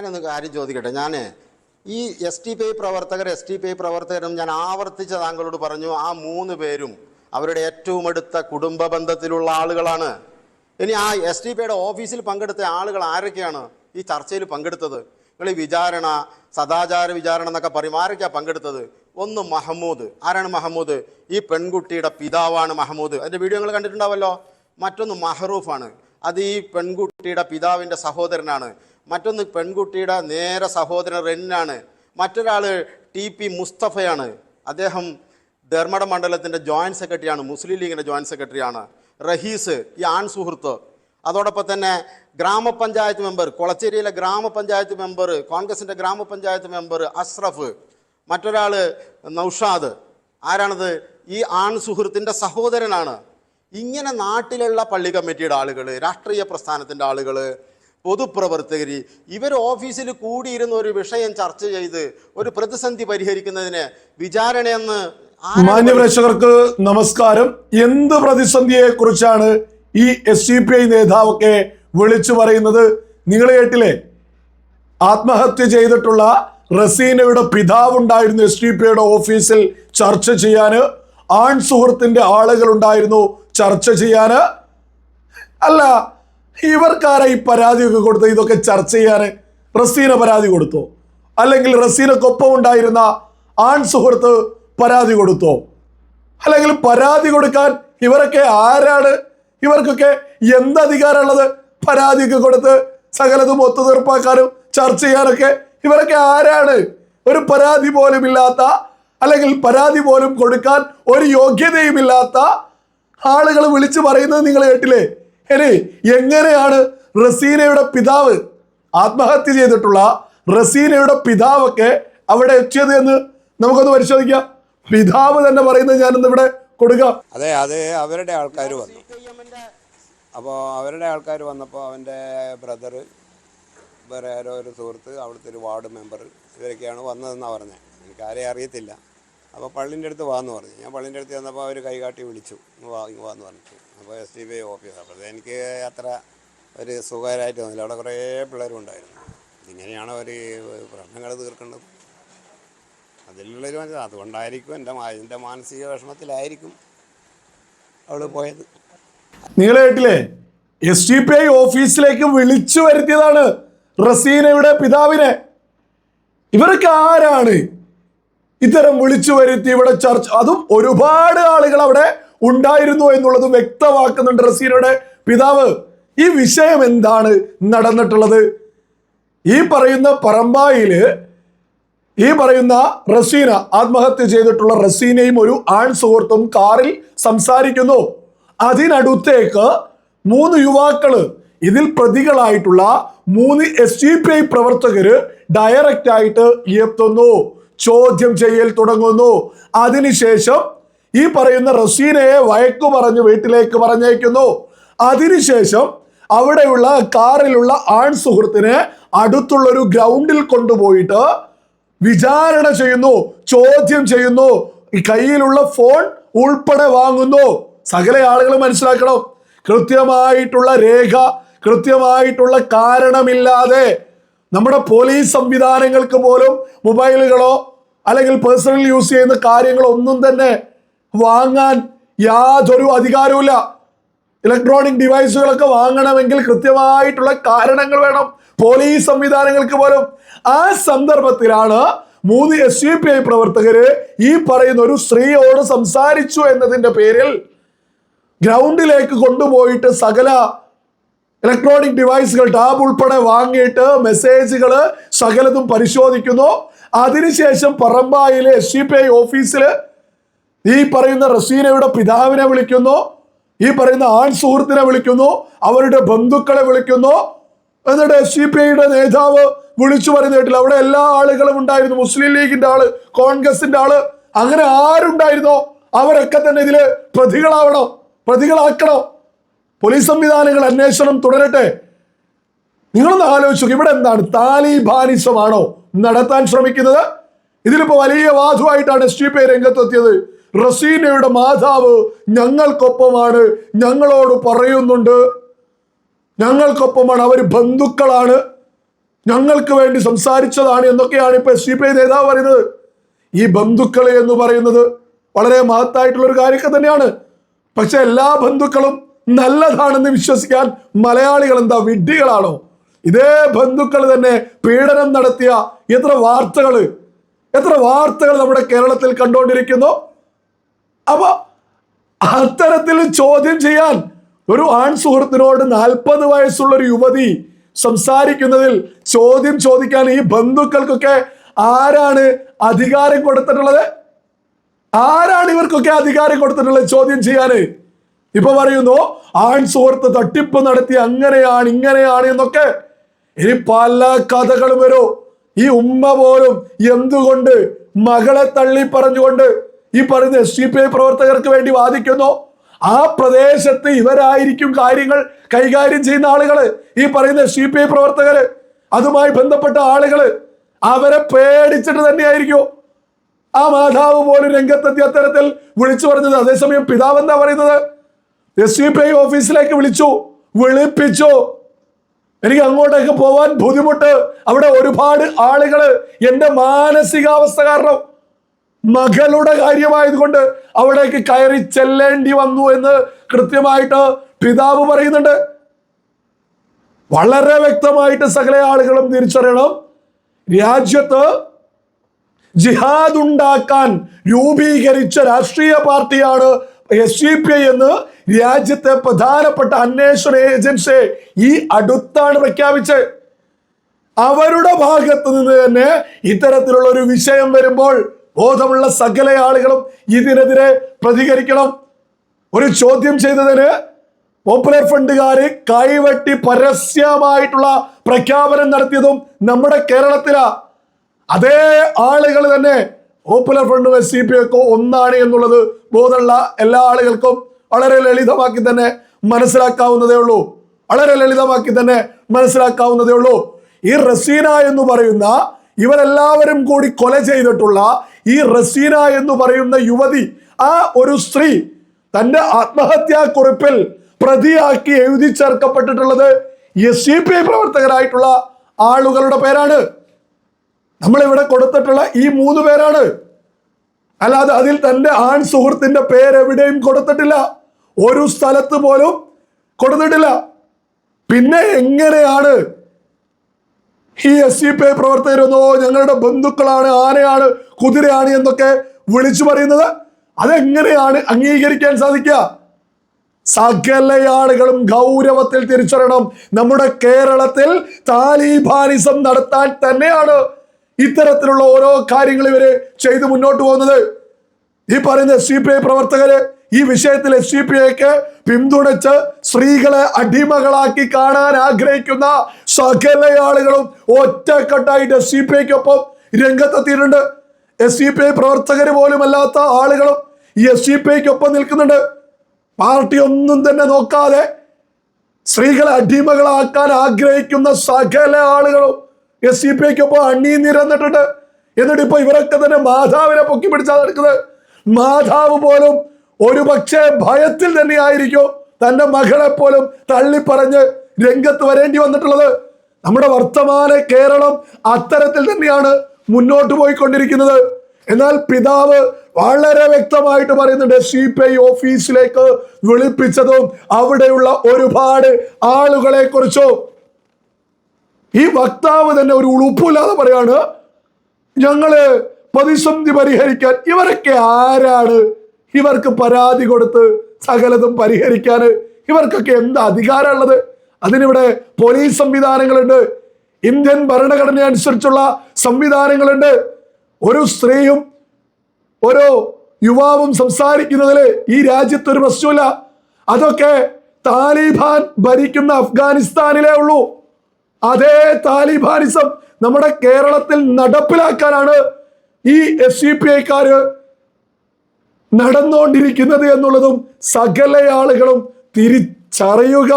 ഞാനൊന്ന് കാര്യം ചോദിക്കട്ടെ. ഞാൻ ഈ എസ് ടി പി ഐ പ്രവർത്തകർ എസ് ടി പി ഐ പ്രവർത്തകരും ഞാൻ ആവർത്തിച്ച് താങ്കളോട് പറഞ്ഞു ആ മൂന്ന് പേരും അവരുടെ ഏറ്റവും അടുത്ത കുടുംബ ബന്ധത്തിലുള്ള ആളുകളാണ്. ഇനി ആ എസ് ടി പി ഐയുടെ ഓഫീസിൽ പങ്കെടുത്ത ആളുകൾ ആരൊക്കെയാണ് ഈ ചർച്ചയിൽ പങ്കെടുത്തത്? നിങ്ങൾ ഈ വിചാരണ സദാചാര വിചാരണ എന്നൊക്കെ പറയും ആരൊക്കെയാണ് പങ്കെടുത്തത്? ഒന്ന് മഹമ്മൂദ് ആരാണ് മഹമ്മൂദ് ഈ പെൺകുട്ടിയുടെ പിതാവാണ് മഹമ്മൂദ് അതിന്റെ വീഡിയോ നിങ്ങൾ കണ്ടിട്ടുണ്ടാവല്ലോ. മറ്റൊന്ന് മഹറൂഫാണ്. അത് ഈ പെൺകുട്ടിയുടെ പിതാവിന്റെ സഹോദരനാണ്. മറ്റൊന്ന് പെൺകുട്ടിയുടെ നേരെ സഹോദരൻ റെന്നാണ്. മറ്റൊരാൾ ടി പി മുസ്തഫയാണ്. അദ്ദേഹം ധർമ്മട മണ്ഡലത്തിന്റെ ജോയിന്റ് സെക്രട്ടറിയാണ് മുസ്ലിം ലീഗിന്റെ ജോയിന്റ് സെക്രട്ടറിയാണ്. റഹീസ് ഈ ആൺ സുഹൃത്ത്. അതോടൊപ്പം തന്നെ ഗ്രാമപഞ്ചായത്ത് മെമ്പർ കൊളച്ചേരിയിലെ ഗ്രാമപഞ്ചായത്ത് മെമ്പർ കോൺഗ്രസിന്റെ ഗ്രാമപഞ്ചായത്ത് മെമ്പർ അഷ്റഫ്. മറ്റൊരാൾ നൗഷാദ്. ആരാണത്? ഈ ആൺ സുഹൃത്തിന്റെ സഹോദരനാണ്. ഇങ്ങനെ നാട്ടിലുള്ള പള്ളി കമ്മിറ്റിയുടെ ആളുകൾ രാഷ്ട്രീയ പ്രസ്ഥാനത്തിന്റെ ആളുകൾ പൊതുപ്രവർത്തകർ ഇവർ ഓഫീസിൽ കൂടിയിരുന്ന ഒരു വിഷയം ചർച്ച ചെയ്ത് ഒരു പ്രതിസന്ധി പരിഹരിക്കുന്നതിന് വിചാരണയെന്ന് മാന്യപ്രേക്ഷകർക്ക് മാന്യ പ്രേക്ഷകർക്ക് നമസ്കാരം. എന്ത് പ്രതിസന്ധിയെ കുറിച്ചാണ് ഈ എസ് സി പി ഐ നേതാവൊക്കെ വിളിച്ചു പറയുന്നത്? നിങ്ങൾ കേട്ടില്ലേ ആത്മഹത്യ ചെയ്തിട്ടുള്ള റസീനയുടെ പിതാവുണ്ടായിരുന്നു എസ് ഡി പി ഐയുടെ ഓഫീസിൽ ചർച്ച ചെയ്യാന് ആൺ സുഹൃത്തിന്റെ ആളുകൾ ഉണ്ടായിരുന്നു ചർച്ച ചെയ്യാന് അല്ല ഇവർക്കാരാ ഈ പരാതിയൊക്കെ കൊടുത്ത് ഇതൊക്കെ ചർച്ച ചെയ്യാൻ റസീന പരാതി കൊടുത്തോ? അല്ലെങ്കിൽ റസീനക്കൊപ്പം ഉണ്ടായിരുന്ന ആൺ സുഹൃത്ത് പരാതി കൊടുത്തോ? അല്ലെങ്കിൽ പരാതി കൊടുക്കാൻ ഇവരൊക്കെ ആരാണ്? ഇവർക്കൊക്കെ എന്ത് അധികാരമുള്ളത്? പരാതിയൊക്കെ കൊടുത്ത് സകലതും തീർപ്പാക്കാനും ചർച്ച ചെയ്യാനൊക്കെ ഇവരൊക്കെ ആരാണ്? ഒരു പരാതി പോലും ഇല്ലാത്ത അല്ലെങ്കിൽ പരാതി പോലും കൊടുക്കാൻ ഒരു യോഗ്യതയുമില്ലാത്ത ആളുകൾ വിളിച്ചു പറയുന്നത് നിങ്ങൾ കേട്ടില്ലേ? ഇനി എങ്ങനെയാണ് റസീനയുടെ പിതാവ് ആത്മഹത്യ ചെയ്തിട്ടുള്ള റസീനയുടെ പിതാവൊക്കെ അവിടെ എത്തിയത് എന്ന് നമുക്കൊന്ന് പരിശോധിക്കാം? പിതാവ് തന്നെ പറയുന്നത് ഞാനൊന്ന് ഇവിടെ കൊടുക്കാം. അതെ അത് അവരുടെ ആൾക്കാർ വന്നു. അപ്പോൾ അവരുടെ ആൾക്കാർ വന്നപ്പോൾ അവന്റെ ബ്രദർ വേറെ ആരോ ഒരു സുഹൃത്ത് അവിടുത്തെ ഒരു വാർഡ് മെമ്പർ ഇവരൊക്കെയാണ് വന്നതെന്നാണ് പറഞ്ഞത് എനിക്ക് ആരെയും അറിയത്തില്ല. അപ്പോൾ പള്ളിന്റെ അടുത്ത് വാന്ന് പറഞ്ഞു. ഞാൻ പള്ളിന്റെ അടുത്ത് വന്നപ്പോൾ അവർ കൈകാട്ടി വിളിച്ചു. വാ വാന്ന് പറഞ്ഞു. അപ്പോൾ S D B I office. അപ്പോൾ എനിക്ക് അത്ര ഒരു സുഖകരമായിട്ട് തോന്നില്ല. അവിടെ കുറേ പിള്ളേരും ഉണ്ടായിരുന്നു ഇങ്ങനെയാണ് അവർ പ്രശ്നങ്ങൾ തീർക്കേണ്ടത്. അതിലുള്ളൊരു മനസ്സിലാണ് അതുകൊണ്ടായിരിക്കും എന്റെ എന്റെ മാനസിക വിഷമത്തിലായിരിക്കും അവൾ പോയത്. കേട്ടില്ലേ എസ് ഡി പി ഐ ഓഫീസിലേക്ക് വിളിച്ചു വരുത്തിയതാണ് റസീനയുടെ പിതാവിനെ. ഇവർക്ക് ആരാണ്? ഇത്തരം വിളിച്ചു വരുത്തി ഇവിടെ ചർച്ച അതും ഒരുപാട് ആളുകൾ അവിടെ ഉണ്ടായിരുന്നു എന്നുള്ളത് വ്യക്തമാക്കുന്നുണ്ട് റസീനയുടെ പിതാവ്. ഈ വിഷയം എന്താണ് നടന്നിട്ടുള്ളത്? ഈ പറയുന്ന പറമ്പായിൽ ഈ പറയുന്ന റസീന ആത്മഹത്യ ചെയ്തിട്ടുള്ള റസീനയും ഒരു ആൺ സുഹൃത്തും കാറിൽ സംസാരിക്കുന്നു. അതിനടുത്തേക്ക് മൂന്ന് യുവാക്കൾ ഇതിൽ പ്രതികളായിട്ടുള്ള മൂന്ന് എസ് ഡി പി ഐ പ്രവർത്തകര് ഡയറക്റ്റ് ആയിട്ട് എത്തുന്നു. ചോദ്യം ചെയ്യൽ തുടങ്ങുന്നു. അതിനുശേഷം ഈ പറയുന്ന റസീനയെ വയക്കു പറഞ്ഞു വീട്ടിലേക്ക് പറഞ്ഞേക്കുന്നു അതിനുശേഷം അവിടെയുള്ള കാറിലുള്ള ആൺ സുഹൃത്തിനെ അടുത്തുള്ള ഒരു ഗ്രൗണ്ടിൽ കൊണ്ടുപോയിട്ട് വിചാരണ ചെയ്യുന്നു ചോദ്യം ചെയ്യുന്നു. കയ്യിലുള്ള ഫോൺ ഉൾപ്പെടെ വാങ്ങുന്നു. സകല ആളുകൾ മനസ്സിലാക്കണം. കൃത്യമായിട്ടുള്ള രേഖ കൃത്യമായിട്ടുള്ള കാരണമില്ലാതെ നമ്മുടെ പോലീസ് സംവിധാനങ്ങൾക്ക് പോലും മൊബൈലുകളോ അല്ലെങ്കിൽ പേഴ്സണൽ യൂസ് ചെയ്യുന്ന കാര്യങ്ങളോ ഒന്നും തന്നെ വാങ്ങാൻ യാതൊരു അധികാരവുമില്ല. ഇലക്ട്രോണിക് ഡിവൈസുകളൊക്കെ വാങ്ങണമെങ്കിൽ കൃത്യമായിട്ടുള്ള കാരണങ്ങൾ വേണം. പോലീസ് സംവിധാനങ്ങൾക്ക് പോലും. ആ സന്ദർഭത്തിലാണ് മൂന്ന് എസ് യു പി ഐ പ്രവർത്തകര് ഈ പറയുന്ന ഒരു സ്ത്രീയോട് സംസാരിച്ചു എന്നതിന്റെ പേരിൽ ഗ്രൗണ്ടിലേക്ക് കൊണ്ടുപോയിട്ട് സകല ഇലക്ട്രോണിക് ഡിവൈസുകൾ ടാബ് ഉൾപ്പെടെ വാങ്ങിയിട്ട് മെസ്സേജുകൾ സകലതും പരിശോധിക്കുന്നു. അതിനുശേഷം പറമ്പായിലെ എസ് സി പി ഐ ഓഫീസിൽ ഈ പറയുന്ന റസീനയുടെ പിതാവിനെ വിളിക്കുന്നു ഈ പറയുന്ന ആൺ സുഹൃത്തിനെ വിളിക്കുന്നു അവരുടെ ബന്ധുക്കളെ വിളിക്കുന്നു. എന്നിട്ട് എസ് സി പി ഐയുടെ നേതാവ് വിളിച്ചു പറയുന്ന കേട്ടില്ല. അവിടെ എല്ലാ ആളുകളും ഉണ്ടായിരുന്നു. മുസ്ലിം ലീഗിന്റെ ആൾ കോൺഗ്രസിന്റെ ആൾ അങ്ങനെ ആരുണ്ടായിരുന്നോ? അവരൊക്കെ തന്നെ ഇതിൽ പ്രതികളാവണോ പ്രതികളാക്കണോ. പോലീസ് സംവിധാനങ്ങൾ അന്വേഷണം തുടരട്ടെ. നിങ്ങളൊന്ന് ആലോചിച്ചു ഇവിടെ എന്താണ്? താലിബാനിസമാണോ നടത്താൻ ശ്രമിക്കുന്നത്? ഇതിലിപ്പോ വലിയ വാധുവായിട്ടാണ് എസ് ടി പി രംഗത്തെത്തിയത്. റസീനയുടെ മാതാവ് ഞങ്ങൾക്കൊപ്പമാണ് ഞങ്ങളോട് പറയുന്നുണ്ട്. ഞങ്ങൾക്കൊപ്പമാണ് അവർ ബന്ധുക്കളാണ്. ഞങ്ങൾക്ക് വേണ്ടി സംസാരിച്ചതാണ് എന്നൊക്കെയാണ് ഇപ്പൊ എസ് സി പി ഐ നേതാവ് പറയുന്നത്. ഈ ബന്ധുക്കൾ എന്ന് പറയുന്നത് വളരെ മഹത്തായിട്ടുള്ള ഒരു കാര്യമൊക്കെ തന്നെയാണ്. പക്ഷെ എല്ലാ ബന്ധുക്കളും നല്ലതാണെന്ന് വിശ്വസിക്കാൻ മലയാളികൾ എന്താ വിഡ്ഢികളാണോ? ഇതേ ബന്ധുക്കൾ തന്നെ പീഡനം നടത്തിയ എത്ര വാർത്തകൾ എത്ര വാർത്തകൾ നമ്മുടെ കേരളത്തിൽ കണ്ടുകൊണ്ടിരിക്കുന്നു. അപ്പൊ അത്തരത്തിൽ ചോദ്യം ചെയ്യാൻ ഒരു ആൺ സുഹൃത്തിനോട് നാൽപ്പത് വയസ്സുള്ള ഒരു യുവതി സംസാരിക്കുന്നതിൽ ചോദ്യം ചോദിക്കാൻ ഈ ബന്ധുക്കൾക്കൊക്കെ ആരാണ് അധികാരം കൊടുത്തിട്ടുള്ളത്? ആരാണ് ഇവർക്കൊക്കെ അധികാരം കൊടുത്തിട്ടുള്ളത് ചോദ്യം ചെയ്യാന് ഇപ്പൊ പറയുന്നു ആൺ സുഹൃത്ത് തട്ടിപ്പ് നടത്തി അങ്ങനെയാണ് ഇങ്ങനെയാണ് എന്നൊക്കെ. ഇനി പല കഥകളും വരും. ഈ ഉമ്മ പോലും എന്തുകൊണ്ട് മകളെ തള്ളി പറഞ്ഞുകൊണ്ട് ഈ പറയുന്ന എസ് ഡി പി ഐ പ്രവർത്തകർക്ക് വേണ്ടി വാദിക്കുന്നു. ആ പ്രദേശത്ത് ഇവരായിരിക്കും കാര്യങ്ങൾ കൈകാര്യം ചെയ്യുന്ന ആളുകൾ. ഈ പറയുന്ന എസ് ഡി പി ഐ പ്രവർത്തകര് അതുമായി ബന്ധപ്പെട്ട ആളുകൾ അവരെ പേടിച്ചിട്ട് തന്നെയായിരിക്കും. ആ മാതാവ് പോലും രംഗത്തെത്തിയ അത്തരത്തിൽ വിളിച്ചു പറഞ്ഞത്. അതേസമയം പിതാവ് എന്താ പറയുന്നത്? എസ് ഡി പി ഐ ഓഫീസിലേക്ക് വിളിച്ചു വിളിപ്പിച്ചു. എനിക്ക് അങ്ങോട്ടേക്ക് പോവാൻ ബുദ്ധിമുട്ട്. അവിടെ ഒരുപാട് ആളുകൾ. എന്റെ മാനസികാവസ്ഥ കാരണം മകളുടെ കാര്യമായതുകൊണ്ട് അവിടേക്ക് കയറി ചെല്ലേണ്ടി വന്നു എന്ന് കൃത്യമായിട്ട് പിതാവ് പറയുന്നുണ്ട്. വളരെ വ്യക്തമായിട്ട് സകല ആളുകളും തിരിച്ചറിയണം. രാജ്യത്ത് ജിഹാദ് ഉണ്ടാക്കാൻ രൂപീകരിച്ച രാഷ്ട്രീയ പാർട്ടിയാണ് എസ് ഡി പി ഐ എന്ന് രാജ്യത്തെ പ്രധാനപ്പെട്ട അന്വേഷണ ഏജൻസി ഈ അടുത്താണ് പ്രഖ്യാപിച്ചത്. അവരുടെ ഭാഗത്ത് നിന്ന് തന്നെ ഇത്തരത്തിലുള്ള ഒരു വിഷയം വരുമ്പോൾ ബോധമുള്ള സകല ആളുകളും ഇതിനെതിരെ പ്രതികരിക്കണം. ഒരു ചോദ്യം ചെയ്തതിന് പോപ്പുലർ ഫണ്ടുകാര് കൈവെട്ടി പരസ്യമായിട്ടുള്ള പ്രഖ്യാപനം നടത്തിയതും നമ്മുടെ കേരളത്തിലാ. അതേ ആളുകൾ തന്നെ പോപ്പുലർ ഫണ്ടും എസ് സി പി ഒക്കെ ഒന്നാണ് എന്നുള്ളത് ബോധമുള്ള എല്ലാ ആളുകൾക്കും വളരെ ലളിതമാക്കി തന്നെ മനസ്സിലാക്കാവുന്നതേ ഉള്ളൂ. വളരെ ലളിതമാക്കി തന്നെ മനസ്സിലാക്കാവുന്നതേ ഉള്ളൂ. ഈ റസീന എന്ന് പറയുന്ന ഇവരെല്ലാവരും കൂടി കൊല ചെയ്തിട്ടുള്ള ഈ റസീന എന്ന് പറയുന്ന യുവതി ആ ഒരു സ്ത്രീ തന്റെ ആത്മഹത്യാ കുറിപ്പിൽ പ്രതിയാക്കി എഴുതി ചേർക്കപ്പെട്ടിട്ടുള്ളത് എസ് സി പി ഐ പ്രവർത്തകരായിട്ടുള്ള ആളുകളുടെ പേരാണ്. നമ്മളിവിടെ കൊടുത്തിട്ടുള്ള ഈ മൂന്ന് പേരാണ്. അല്ലാതെ അതിൽ തന്റെ ആൺ സുഹൃത്തിന്റെ പേര് എവിടെയും കൊടുത്തിട്ടില്ല. ഒരു സ്ഥലത്ത് പോലും കൊടുത്തിട്ടില്ല. പിന്നെ എങ്ങനെയാണ് ഈ എസ് സി പി ഐ പ്രവർത്തകരൊന്നോ ഞങ്ങളുടെ ബന്ധുക്കളാണ് ആനയാണ് കുതിരയാണ് എന്നൊക്കെ വിളിച്ചു പറയുന്നത്. അതെങ്ങനെയാണ് അംഗീകരിക്കാൻ സാധിക്കുക? സകല ആളുകളും ഗൗരവത്തിൽ തിരിച്ചറിയണം. നമ്മുടെ കേരളത്തിൽ താലിബാനിസം നടത്താൻ തന്നെയാണ് ഇത്തരത്തിലുള്ള ഓരോ കാര്യങ്ങൾ ഇവർ ചെയ്തു മുന്നോട്ട് പോകുന്നത്. ഈ പറയുന്ന സി പി ഐ പ്രവർത്തകര് ഈ വിഷയത്തിൽ എസ് ഡി പി ഐക്ക് പിന്തുണച്ച് സ്ത്രീകളെ അടിമകളാക്കി കാണാൻ ആഗ്രഹിക്കുന്ന സകല ആളുകളും ഒറ്റക്കെട്ടായിട്ട് എസ് സി പി ഐക്കൊപ്പം രംഗത്തെത്തിയിട്ടുണ്ട്. എസ് സി പി ഐ പ്രവർത്തകർ പോലും അല്ലാത്ത ആളുകളും ഈ എസ് സി പി ഐക്കൊപ്പം നിൽക്കുന്നുണ്ട്. പാർട്ടി ഒന്നും തന്നെ നോക്കാതെ സ്ത്രീകളെ അടിമകളാക്കാൻ ആഗ്രഹിക്കുന്ന സകല ആളുകളും എസ് സി പി ഐക്കൊപ്പം അണിനിരന്നിട്ടുണ്ട് എന്നിട്ട് ഇപ്പൊ ഇവരൊക്കെ തന്നെ മാതാവിനെ പൊക്കി പിടിച്ചാണ് നടക്കുന്നത്. മാതാവ് പോലും ഒരു പക്ഷേ ഭയത്തിൽ തന്നെ ആയിരിക്കും തന്റെ മകളെ പോലും തള്ളിപ്പറഞ്ഞ് രംഗത്ത് വരേണ്ടി വന്നിട്ടുള്ളത്. നമ്മുടെ വർത്തമാന കേരളം അത്തരത്തിൽ തന്നെയാണ് മുന്നോട്ട് പോയിക്കൊണ്ടിരിക്കുന്നത്. എന്നാൽ പിതാവ് വളരെ വ്യക്തമായിട്ട് പറയുന്നുണ്ട് സി പി ഐ ഓഫീസിലേക്ക് വിളിപ്പിച്ചതും അവിടെയുള്ള ഒരുപാട് ആളുകളെ കുറിച്ചും ഈ വക്താവ് തന്നെ ഒരു ഉളുപ്പില്ലാതെ പറയാണ് ഞങ്ങൾ പ്രതിസന്ധി പരിഹരിക്കാൻ ഇവരൊക്കെ ആരാണ്? ഇവർക്ക് പരാതി കൊടുത്ത് സകലതും പരിഹരിക്കാൻ ഇവർക്കൊക്കെ എന്താ അധികാരമുള്ളത്? അതിനിവിടെ പോലീസ് സംവിധാനങ്ങളുണ്ട്. ഇന്ത്യൻ ഭരണഘടന അനുസരിച്ചുള്ള സംവിധാനങ്ങളുണ്ട്. ഒരു സ്ത്രീയും ഒരു യുവാവും സംസാരിക്കുന്നതിൽ ഈ രാജ്യത്ത് ഒരു പ്രശ്നമില്ല അതൊക്കെ താലിബാൻ ഭരിക്കുന്ന അഫ്ഗാനിസ്ഥാനിലേ ഉള്ളൂ. അതേ താലിബാനിസം നമ്മുടെ കേരളത്തിൽ നടപ്പിലാക്കാനാണ് ഈ എസ് സി പി ഐക്കാര് നടന്നുകൊണ്ടിരിക്കുന്നത് എന്നുള്ളതും സകല ആളുകളും തിരിച്ചറിയുക